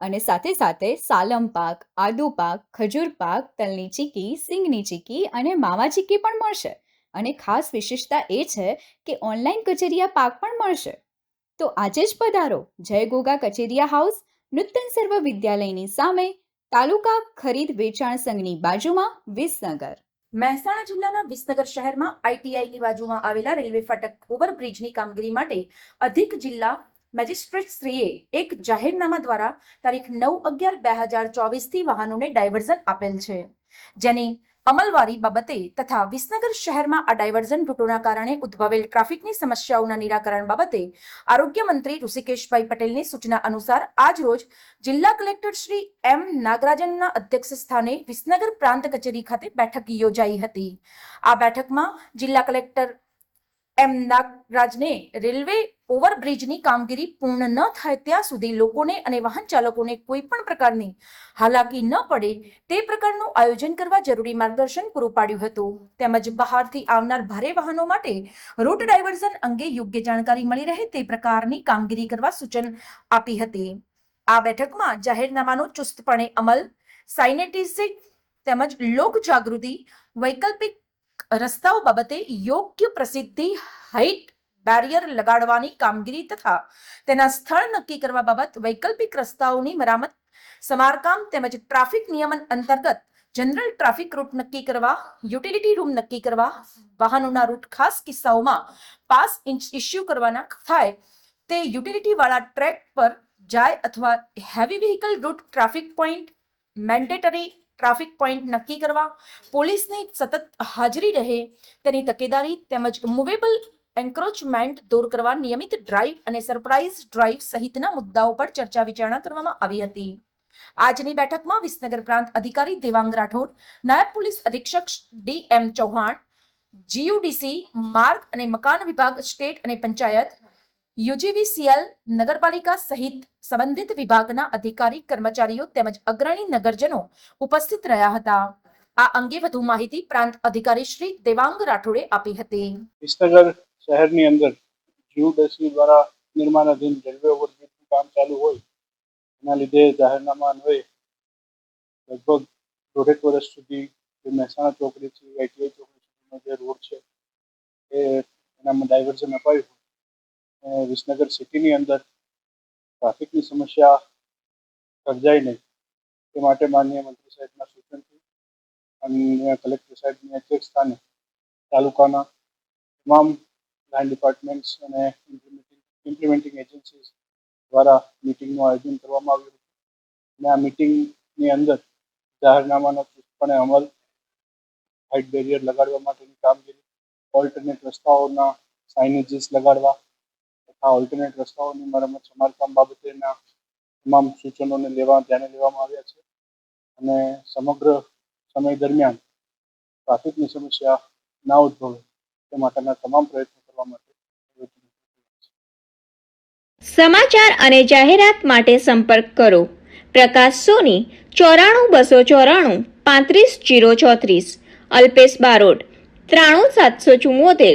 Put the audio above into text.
અને સાથે સાથે સાલમ પાક, આદુ પાક, ખજૂર પાક, તલની ચીકી, સિંગની ચીકી અને માવા ચીકી પણ મળશે. અને ખાસ વિશેષતા એ છે કે ઓનલાઈન કચેરિયા પાક પણ મળશે. તો આજે જ પધારો. જય ગોગા કચેરિયા હાઉસ, નૂતન સર્વ વિદ્યાલયની સામે, તાલુકા ખરીદ વેચાણ સંઘની બાજુમાં, વિસનગર. મહેસાણા જિલ્લાના વિસનગર શહેરમાં આઈટીઆઈની બાજુમાં આવેલા રેલવે ફાટક ઓવરબ્રિજની કામગીરી માટે અધિક જિલ્લા મેજિસ્ટ્રેટ શ્રીએ એક જાહેરનામા દ્વારા તારીખ નવ અગિયાર બે હજાર ચોવીસથી વાહનોને ડાયવર્ઝન આપેલ છે. જેની અમલવારી બાબતે તથા વિસનગર શહેરમાં આ ડાયવર્ઝન રૂટોના કારણે ઉદ્ભવેલ ટ્રાફિકની સમસ્યાઓના નિરાકરણ બાબતે આરોગ્ય મંત્રી ઋષિકેશભાઈ પટેલની સૂચના અનુસાર આજ રોજ જિલ્લા કલેક્ટર શ્રી એમ નાગરાજનના અધ્યક્ષ સ્થાને વિસનગર પ્રાંત કચેરી ખાતે બેઠક યોજાઈ હતી. આ બેઠકમાં જિલ્લા કલેક્ટર એમ નાગરાજને રેલવે ઓવરબ્રિજની કામગીરી પૂર્ણ ન થાય ત્યાં સુધી લોકોને અને વાહન ચાલકોને કોઈ પણ પ્રકારની હાલાકી ન પડે તે પ્રકારનું આયોજન કરવા જરૂરી માર્ગદર્શન પૂરું પાડ્યું હતું. તેમજ બહારથી આવનાર ભારે વાહનો માટે રૂટ ડાયવર્ઝન અંગે યોગ્ય જાણકારી મળી રહે તે પ્રકારની કામગીરી કરવા સૂચન આપી હતી. આ બેઠકમાં જાહેરનામાનો ચુસ્તપણે અમલ સાઇનેટિઝિક તેમજ લોક જાગૃતિ વૈકલ્પિક રસ્તાઓ બાબતે યોગ્ય પ્રસિદ્ધિ હાઇટ બેરિયર લગાડવાની કામગીરી તથા તેના સ્થળ નક્કી કરવા બાબત વૈકલ્પિક રસ્તાઓની મરામત, સમારકામ તેમજ ટ્રાફિક નિયમન અંતર્ગત જનરલ ટ્રાફિક રૂટ નક્કી કરવા, યુટિલિટી રૂમ નક્કી કરવા, વાહનોના રૂટ ખાસ કિસ્સાઓમાં પાસ ઇસ્યુ કરવાના થાય તે યુટિલિટી વાળા ટ્રેક પર જાય અથવા heavy vehicle route traffic point mandatory traffic point નક્કી કરવા, પોલીસની સતત હાજરી રહે, તેની તકેદારી તેમજ મૂવેબલ એન્ક્રોચમેન્ટ દૂર કરવા નિયમિત ડ્રાઈવ અને સરપ્રાઇઝ ડ્રાઈવ સહિતના મુદ્દાઓ પર ચર્ચા વિચારણા કરવામાં આવી હતી. આજની બેઠકમાં વિસનગર પ્રાંત અધિકારી દેવાંગ રાઠોડ, નાયબ પોલીસ અધિક્ષક ડી એમ ચૌહાણ જીયુડીસી માર્ગ અને મકાન વિભાગ, સ્ટેટ અને પંચાયત યુજીવીસીએલ નગરપાલિકા સહિત સંબંધિત વિભાગના અધિકારી, કર્મચારીઓ તેમજ અગ્રણી નગરજનો ઉપસ્થિત રહ્યા હતા. આ અંગે વધુ માહિતી પ્રાંત અધિકારી શ્રી દેવાંગ રાઠોડે આપી હતી. વિસનગર શહેરની અંદર જીયુડસી દ્વારા નિર્માણાધીન રેલવે ઓવરબ્રિજનું કામ ચાલુ હોય, એના લીધે જાહેરનામા અન્વયે લગભગ દોઢેક વર્ષ સુધી જે મહેસાણા ચોકડીથી આઈટીઆઈ ચોકડી સુધીનો જે રોડ છે, એ એનામાં ડાયવર્ઝન અપાયું. વિસનગર સિટીની અંદર ટ્રાફિકની સમસ્યા સર્જાય નહીં. તે માટે માનનીય મંત્રી સાહેબના સૂચનથી અને કલેક્ટર સાહેબની અધ્યક્ષ સ્થાને તાલુકાના તમામ લાઇન ડિપાર્ટમેન્ટ્સ અને ઇમ્પ્લિમેન્ટિંગ એજન્સીસ દ્વારા મિટિંગનું આયોજન કરવામાં આવ્યું હતું. અને આ મિટિંગની અંદર જાહેરનામાનો ચુસ્તપણે અમલ હાઇટ બેરિયર લગાડવા માટેની કામગીરી ઓલ્ટરનેટ રસ્તાઓના સાઇનેજીસ લગાડવા તથા ઓલ્ટરનેટ રસ્તાઓની મરમ્મત સમારકામ બાબતેના તમામ સૂચનોને લેવા, ધ્યાને લેવામાં આવ્યા છે. અને સમગ્ર સમય દરમિયાન ટ્રાફિકની સમસ્યા ના ઉદ્ભવે તે માટેના તમામ પ્રયત્નો કરવા માટે સમાચાર અને જાહેરાત માટે સંપર્ક કરો. પ્રકાશ સોની, ચોરાણું બસો ચોરાણું, પાંત્રીસ જીરો ચોત્રીસ, અલ્પેશ બારોટ, ત્રાણું સાતસો ચુમ્મોતેર